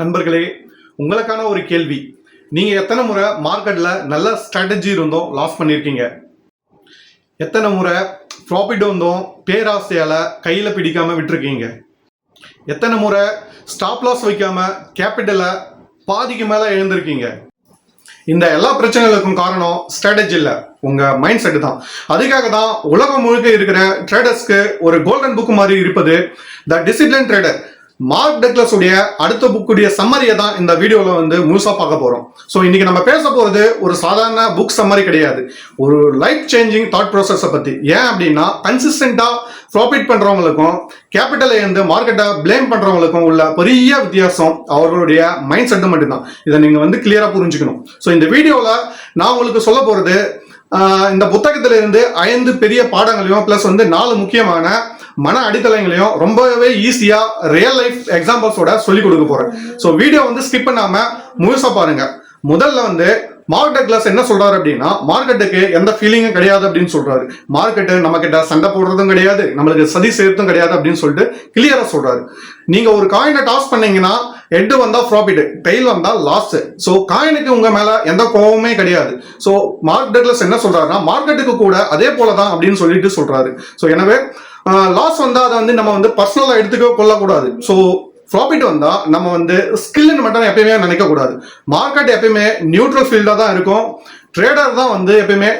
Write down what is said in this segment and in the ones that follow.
நண்பர்களே உங்களுக்கான ஒரு கேள்வி. நீங்கள் எத்தனை முறை மார்க்கெட்டில் நல்ல ஸ்ட்ராட்டஜி இருந்தோம் லாஸ் பண்ணியிருக்கீங்க எத்தனை முறை ப்ராஃபிட் வந்தோம் பேராசையால் கையில் பிடிக்காம விட்டுருக்கீங்க? எத்தனை முறை ஸ்டாப் லாஸ் வைக்காம கேபிட்டலை பாதிக்கு மேலே எழுந்திருக்கீங்க? இந்த எல்லா பிரச்சனைகளுக்கும் காரணம் ஸ்ட்ராட்டஜி இல்லை. உங்கள் மைண்ட் செட்டு தான். அதுக்காக தான் உலகம் முழுக்க இருக்கிற ட்ரேடர்ஸ்க்கு ஒரு கோல்டன் புக் மாதிரி இருப்பது the disciplined trader Mark Douglas உடைய அடுத்த புக்குடைய சம்மரியை தான் இந்த வீடியோவில் வந்து முழுசாக பார்க்க போகிறோம் ஸோ இன்னைக்கு நம்ம பேச போகிறது ஒரு சாதாரண புக் சம்மரி கிடையாது. ஒரு லைஃப் சேஞ்சிங் தாட் ப்ராசஸை பற்றி ஏன் அப்படின்னா கன்சிஸ்டண்ட்டாக ப்ராஃபிட் பண்ணுறவங்களுக்கும் கேபிட்டலை இருந்து மார்க்கெட்டை ப்ளேம் பண்ணுறவங்களுக்கும் உள்ள பெரிய வித்தியாசம் அவர்களுடைய மைண்ட் செட்டு மட்டும்தான் இதை நீங்கள் வந்து கிளியராக புரிஞ்சுக்கணும். ஸோ இந்த வீடியோவில் நான் உங்களுக்கு சொல்ல போகிறது இந்த புத்தகத்திலிருந்து ஐந்து பெரிய பாடங்களையும் ப்ளஸ் வந்து நாலு முக்கியமான மன அடித்தளங்களையும் ரொம்பவே ஈஸியா ரியல் லைஃப் எக்ஸாம்பிள்ஸோட சொல்லி கொடுக்க போறேன். ஸோ வீடியோ வந்து ஸ்கிப் பண்ணாம முழுசா பாருங்க. முதல்ல வந்து மார்க் கிளாஸ் என்ன சொல்றாரு அப்படின்னா மார்க்கெட்டுக்கு எந்த ஃபீலிங்கும் கிடையாது அப்படின்னு சொல்றாரு. மார்க்கெட்டு நம்ம கிட்ட சண்டை போடுறதும் கிடையாது நம்மளுக்கு சதி செய்யறதும் கிடையாது அப்படின்னு சொல்லிட்டு கிளியரா சொல்றாரு. நீங்க ஒரு காயினை டாஸ் பண்ணீங்கன்னா ஹெட் வந்தா ப்ராஃபிட் டெய்ல் வந்தா லாஸ் ஸோ காயினுக்கு உங்க மேல எந்த கோபமே கிடையாது. ஸோ மார்க் டெக்லஸ் என்ன சொல்றாருன்னா மார்க்கெட்டுக்கு கூட அதே போல தான் அப்படின்னு சொல்லிட்டு சொல்றாரு. ஸோ எனவே லாஸ் வந்தா அதை வந்து நம்ம வந்து பர்சனலா எடுத்துக்க கொள்ளக்கூடாது ஸோ ப்ராஃபிட் வந்தா நம்ம வந்து ஸ்கில்னு மட்டும் எப்பயுமே நினைக்க கூடாது மார்க்கெட் எப்பயுமே நியூட்ரல் ஃபீல்டா தான் இருக்கும். ட்ரேடர் தான் வந்து எப்பயுமே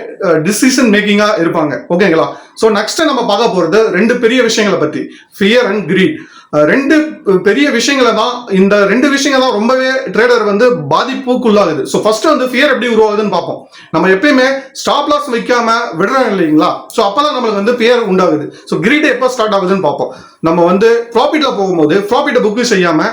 டிசிஷன் மேக்கிங்கா இருப்பாங்க. ஓகேங்களா ஸோ நெக்ஸ்ட் நம்ம பார்க்க போறது ரெண்டு பெரிய விஷயங்களை பத்தி. ஃபியர் அண்ட் கிரீட் ரெண்டு பெரிய விஷயங்களை தான் இந்த ரெண்டு விஷயங்கள் தான் ரொம்பவே ட்ரேடர் வந்து பாதிப்புக்குள்ளாகுது. ஸோ ஃபர்ஸ்ட் வந்து ஃபியர் எப்படி உருவாகுதுன்னு பார்ப்போம். நம்ம எப்பயுமே ஸ்டாப் லாஸ் வைக்காம விடுறோம் இல்லைங்களா? ஸோ அப்பதான் நம்மளுக்கு வந்து ஃபியர் உண்டாகுது. ஸோ கிரீட் எப்போ ஸ்டார்ட் ஆகுதுன்னு பார்ப்போம். நம்ம வந்து ப்ராஃபிட்ல போகும்போது ப்ராஃபிட்டை புக்கு செய்யாம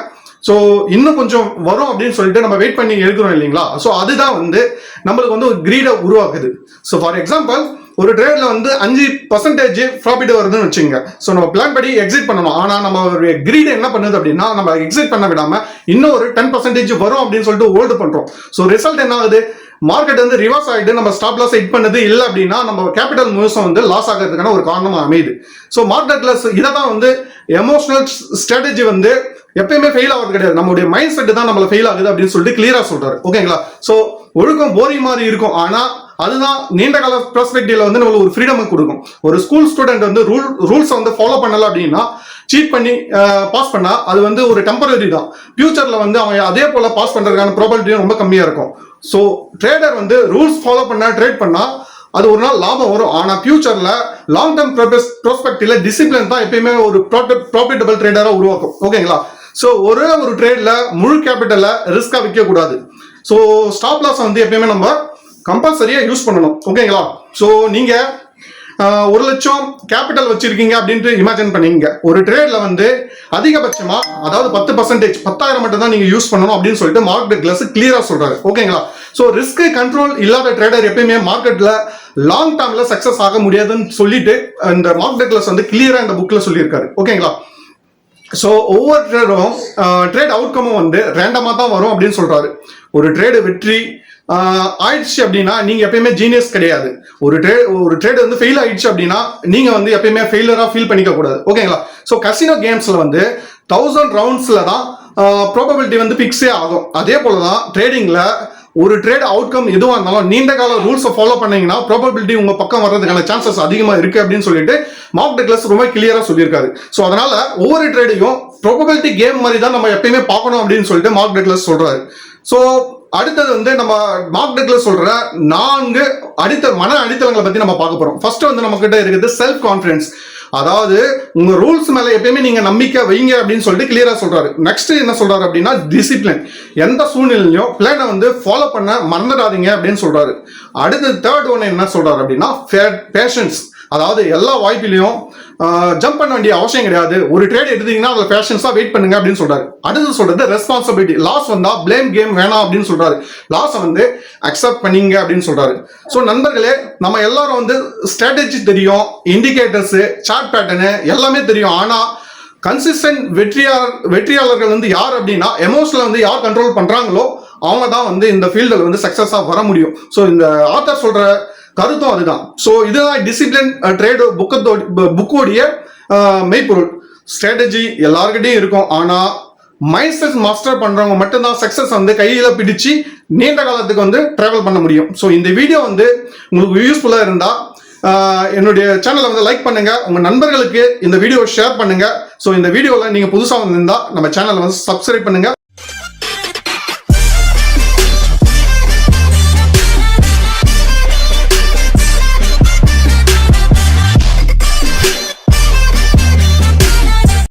ஸோ இன்னும் கொஞ்சம் வரும் அப்படின்னு சொல்லிட்டு நம்ம வெயிட் பண்ணி எடுக்கிறோம் இல்லைங்களா? ஸோ அதுதான் வந்து நம்மளுக்கு வந்து ஒரு கிரீடை உருவாக்குது. ஸோ ஃபார் எக்ஸாம்பிள் ஒரு ட்ரேட்ல வந்து அஞ்சு பர்சன்டேஜ் ப்ராஃபிட் வருதுன்னு வச்சுங்க ஸோ நம்ம பிளான் படி எக்ஸிட் பண்ணணும். ஆனால் நம்ம ஒரு கிரீட் என்ன பண்ணுது அப்படின்னா நம்ம எக்ஸிட் பண்ண விடாம இன்னும் ஒரு டென் பர்சன்டேஜ் வரும் அப்படின்னு சொல்லிட்டு ஹோல்டு பண்றோம். ஸோ ரிசல்ட் என்ன ஆகுது? மார்க்கெட் வந்து ரிவர்ஸ் ஆகிட்டு நம்ம ஸ்டாப் லாஸ் ஹிட் பண்ணது இல்லை அப்படின்னா நம்ம கேபிட்டல் மூவ்ஸும் வந்து லாஸ் ஆகிறதுக்கான ஒரு காரணமாக அமையுது. ஸோ மார்க்கெட்ல இதை தான் வந்து எமோஷனல் ஸ்ட்ராட்டஜி வந்து எப்பயுமே ஃபெயில் ஆகிறது கிடையாது. நம்மளுடைய மைண்ட் செட் தான் நம்மள ஃபெயில் ஆகுது அப்படின்னு சொல்லிட்டு கிளியரா சொல்றாரு. ஓகேங்களா ஸோ ஒழுக்கம் போரிங் மாதிரி இருக்கும். ஆனால் அதுதான் நீண்ட கால பெர்ஸ்பெக்டிவ்ல வந்து நம்மளுக்கு ஒரு ஃப்ரீடம் கொடுக்கும். ஒரு ஸ்கூல் ஸ்டூடெண்ட் வந்து ரூல் ரூல்ஸ் வந்து ஃபாலோ பண்ணல அப்படின்னா சீட் பண்ணி பாஸ் பண்ணா அது வந்து ஒரு டெம்பரரி தான். ஃபியூச்சர்ல வந்து அவன் அதே போல பாஸ் பண்றதுக்கான ப்ராபபிலிட்டியும் ரொம்ப கம்மியா இருக்கும். ஸோ ட்ரேடர் வந்து ரூல்ஸ் ஃபாலோ பண்ண ட்ரேட் பண்ணா அது ஒரு நாள் லாபம் வரும். ஆனா ஃபியூச்சர்ல லாங் டேர்ம் ப்ரோஸ்பெக்டிவ்ல டிசிப்ளின் தான் எப்பயுமே ஒரு ப்ராஃபிட்டபிள் ட்ரேடரா உருவாக்கும். ஓகேங்களா ஸோ ஒரே ஒரு ட்ரேட்ல முழு கேபிட்டலை ரிஸ்கா விற்க கூடாது ஸோ ஸ்டாப் லாஸ் வந்து எப்பயுமே நம்ம கம்பல்சரியா யூஸ் பண்ணணும். ஓகேங்களா? ஸோ நீங்க ஒரு லட்சம் கேபிட்டல் வச்சிருக்கீங்க அப்படின்ட்டு இமேஜின் பண்ணீங்க ஒரு ட்ரேட்ல வந்து அதிகபட்சமா அதாவது பத்து பர்சன்டேஜ் பத்தாயிரம் மட்டும் தான் நீங்க யூஸ் பண்ணணும் அப்படின்னு சொல்லிட்டு மார்க்கெட் கிளாஸ் கிளியரா சொல்றாரு. ஓகேங்களா? ஸோ ரிஸ்க் கண்ட்ரோல் இல்லாத ட்ரேடர் எப்பயுமே மார்க்கெட்ல லாங் டேர்ம்ல சக்சஸ் ஆக முடியாதுன்னு சொல்லிட்டு இந்த மார்க்கெட் கிளாஸ் வந்து கிளியரா இந்த புக்ல சொல்லியிருக்காரு. ஓகேங்களா? ஸோ ஒவ்வொரு ட்ரேடும் ட்ரேட் அவுட்கமும் வந்து ரேண்டமாக தான் வரும் அப்படின்னு சொல்றாரு. ஒரு ட்ரேடு வெற்றி ஆயிடுச்சு அப்படின்னா நீங்க எப்பயுமே ஜீனியஸ் கிடையாது. ஒரு ட்ரே ஒரு ட்ரேட் வந்து ஃபெயில் ஆயிடுச்சு அப்படின்னா நீங்க வந்து எப்பயுமே ஃபெயிலரா ஃபீல் பண்ணிக்க கூடாது. ஓகேங்களா ஸோ கசினோ கேம்ஸ்ல வந்து தௌசண்ட் ரவுண்ட்ஸ்ல தான் ப்ராபபிலிட்டி வந்து ஃபிக்ஸே ஆகும். அதே போல தான் ட்ரேடிங்ல ஒரு ட்ரேட் அவுட்கம் எதுவாக இருந்தாலும் நீண்ட கால ரூல்ஸை ஃபாலோ பண்ணீங்கன்னா ப்ராபபிலிட்டி உங்கள் பக்கம் வர்றதுக்கான சான்சஸ் அதிகமாக இருக்குது அப்படின்னு சொல்லிட்டு மார்க் டெக்லஸ் ரொம்ப கிளியராக சொல்லியிருக்காரு. ஸோ அதனால் ஒவ்வொரு ட்ரேடையும் ப்ராபபிலிட்டி கேம் மாதிரி தான் நம்ம எப்பயுமே பார்க்கணும் அப்படின்னு சொல்லிட்டு மார்க் டெக்லஸ் சொல்கிறாரு ஸோ அடுத்தது வந்து நம்ம மார்க் டெக்லஸ் சொல்ற நான்கு அடித்த மன அடித்தளங்களை பத்தி நம்ம பார்க்க போறோம். ஃபர்ஸ்ட் வந்து நம்ம கிட்ட இருக்குது செல்ஃப் கான்பிடன்ஸ் அதாவது உங்க ரூல்ஸ் மேல எப்பயுமே நீங்க நம்பிக்கை வைங்க அப்படின்னு சொல்லிட்டு கிளியரா சொல்றாரு. நெக்ஸ்ட் என்ன சொல்றாரு அப்படின்னா டிசிப்ளின் எந்த சூழ்நிலையிலையும் பிளானை வந்து ஃபாலோ பண்ண மறந்துடாதீங்க அப்படின்னு சொல்றாரு. அடுத்து தேர்ட் ஒன் என்ன சொல்றாரு அப்படின்னா பேஷன்ஸ் அதாவது எல்லா வாய்ப்பிலையும் ஜம்ப் பண்ண வேண்டிய அவசியம் கிடையாது. ஒரு ட்ரேட் எடுத்தீங்கன்னா அதில் பேஷன்ஸாக வெயிட் பண்ணுங்க அப்படின்னு சொல்றாரு. அடுத்து சொல்றது ரெஸ்பான்சிபிலிட்டி லாஸ் வந்தா பிளேம் கேம் வேணாம் அப்படின்னு சொல்றாரு. லாஸை வந்து அக்செப்ட் பண்ணிங்க அப்படின்னு சொல்றாரு. ஸோ நண்பர்களே நம்ம எல்லாரும் வந்து ஸ்ட்ராட்டஜி தெரியும் இண்டிகேட்டர்ஸ் சார்ட் பேட்டர்னு எல்லாமே தெரியும். ஆனால் கன்சிஸ்டன்ட் வெற்றியாளர் வெற்றியாளர்கள் வந்து யார் அப்படின்னா எமோஷனில் வந்து யார் கண்ட்ரோல் பண்ணுறாங்களோ அவங்க தான் வந்து இந்த ஃபீல்டில் வந்து சக்ஸஸாக வர முடியும். ஸோ இந்த ஆத்தர் சொல்கிற கருத்தும் அதுதான். ஸோ இதுதான் டிசிப்ளின் ட்ரேடு புக்கத்தோ புக்கோடைய மெய்ப்பொருள். ஸ்ட்ராட்டஜி எல்லாருக்கிட்டையும் இருக்கும். ஆனால் மைண்ட் செட் மாஸ்டர் பண்றவங்க மட்டும்தான் சக்சஸ் வந்து கையில பிடிச்சு நீண்ட காலத்துக்கு வந்து டிராவல் பண்ண முடியும். ஸோ இந்த வீடியோ வந்து உங்களுக்கு யூஸ்ஃபுல்லா இருந்தா uh, என்னுடைய சேனலை வந்து லைக் பண்ணுங்க. உங்க நண்பர்களுக்கு இந்த வீடியோ ஷேர் பண்ணுங்க. ஸோ இந்த வீடியோவில் நீங்க புதுசாக வந்திருந்தா நம்ம சேனலை வந்து சப்ஸ்கிரைப் பண்ணுங்க.